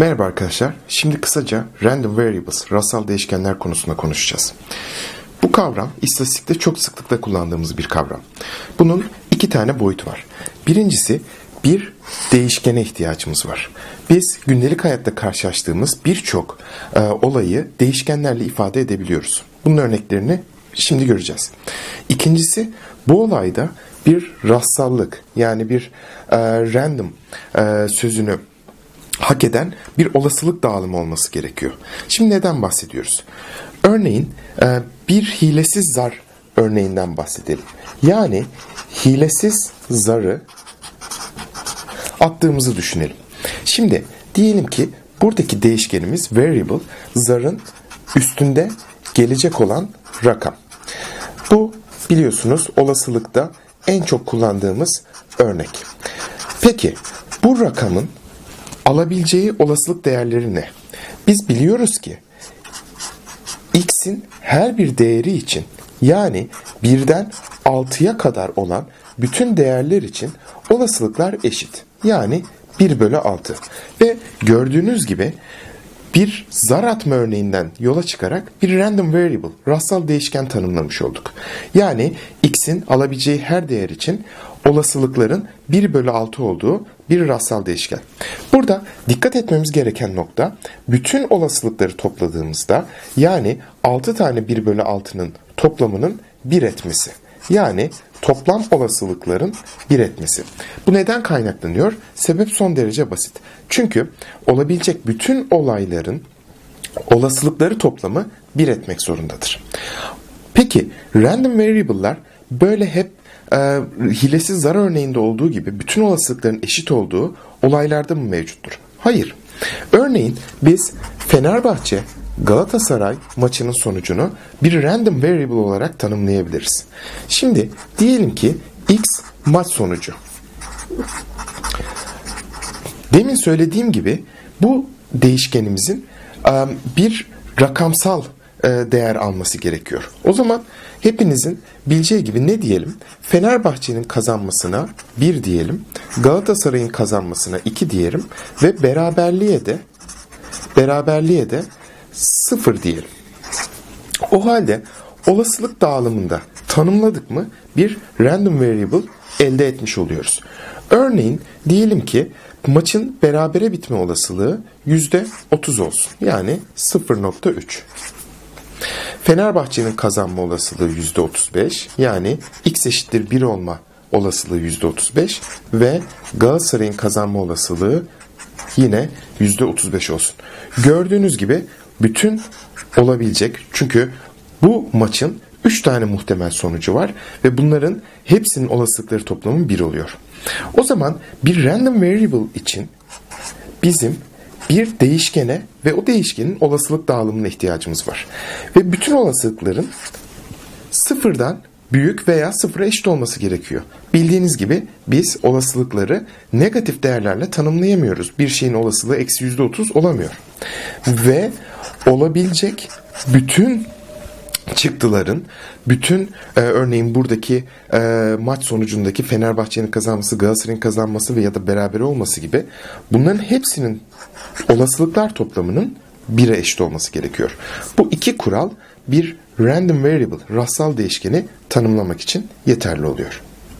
Merhaba arkadaşlar. Şimdi kısaca random variables, rastsal değişkenler konusunda konuşacağız. Bu kavram istatistikte çok sıklıkla kullandığımız bir kavram. Bunun iki tane boyutu var. Birincisi bir değişkene ihtiyacımız var. Biz gündelik hayatta karşılaştığımız birçok e, olayı değişkenlerle ifade edebiliyoruz. Bunun örneklerini şimdi göreceğiz. İkincisi bu olayda bir rastsallık yani bir e, random e, sözünü hak eden bir olasılık dağılımı olması gerekiyor. Şimdi neden bahsediyoruz? Örneğin e, bir hilesiz zar örneğinden bahsedelim. Yani hilesiz zarı attığımızı düşünelim. Şimdi diyelim ki buradaki değişkenimiz variable zarın üstünde gelecek olan rakam. Bu biliyorsunuz olasılıkta en çok kullandığımız örnek. Peki bu rakamın alabileceği olasılık değerleri ne? Biz biliyoruz ki x'in her bir değeri için yani birden 6'ya kadar olan bütün değerler için olasılıklar eşit. Yani 1 bölü 6. Ve gördüğünüz gibi bir zar atma örneğinden yola çıkarak bir random variable, rastsal değişken tanımlamış olduk. Yani x'in alabileceği her değer için olasılıkların 1 bölü 6 olduğu bir rastsal değişken. Burada dikkat etmemiz gereken nokta bütün olasılıkları topladığımızda yani 6 tane 1 bölü 6'nın toplamının 1 etmesi. Yani toplam olasılıkların bir etmesi. Bu neden kaynaklanıyor? Sebep son derece basit. Çünkü olabilecek bütün olayların olasılıkları toplamı bir etmek zorundadır. Peki random variable'lar böyle hep e, hilesiz zar örneğinde olduğu gibi bütün olasılıkların eşit olduğu olaylarda mı mevcuttur? Hayır. Örneğin biz Fenerbahçe Galatasaray maçının sonucunu bir random variable olarak tanımlayabiliriz. Şimdi diyelim ki x maç sonucu. Demin söylediğim gibi bu değişkenimizin bir rakamsal değer alması gerekiyor. O zaman hepinizin bileceği gibi ne diyelim? Fenerbahçe'nin kazanmasına 1 diyelim, Galatasaray'ın kazanmasına 2 diyelim ve beraberliğe de beraberliğe de 0 diyelim. O halde olasılık dağılımında tanımladık mı bir random variable elde etmiş oluyoruz. Örneğin diyelim ki maçın berabere bitme olasılığı %30 olsun. Yani 0.3. Fenerbahçe'nin kazanma olasılığı %35. Yani x eşittir 1 olma olasılığı %35 ve Galatasaray'ın kazanma olasılığı yine %35 olsun. Gördüğünüz gibi bütün olabilecek çünkü bu maçın 3 tane muhtemel sonucu var ve bunların hepsinin olasılıkları toplamı 1 oluyor. O zaman bir random variable için bizim bir değişkene ve o değişkenin olasılık dağılımına ihtiyacımız var. Ve bütün olasılıkların sıfırdan büyük veya sıfıra eşit olması gerekiyor. Bildiğiniz gibi biz olasılıkları negatif değerlerle tanımlayamıyoruz. Bir şeyin olasılığı eksi yüzde otuz olamıyor. Ve olabilecek bütün çıktıların bütün e, örneğin buradaki e, maç sonucundaki Fenerbahçe'nin kazanması, Galatasaray'ın kazanması ve ya da beraber olması gibi bunların hepsinin olasılıklar toplamının 1'e eşit olması gerekiyor. Bu iki kural bir random variable, rastsal değişkeni tanımlamak için yeterli oluyor.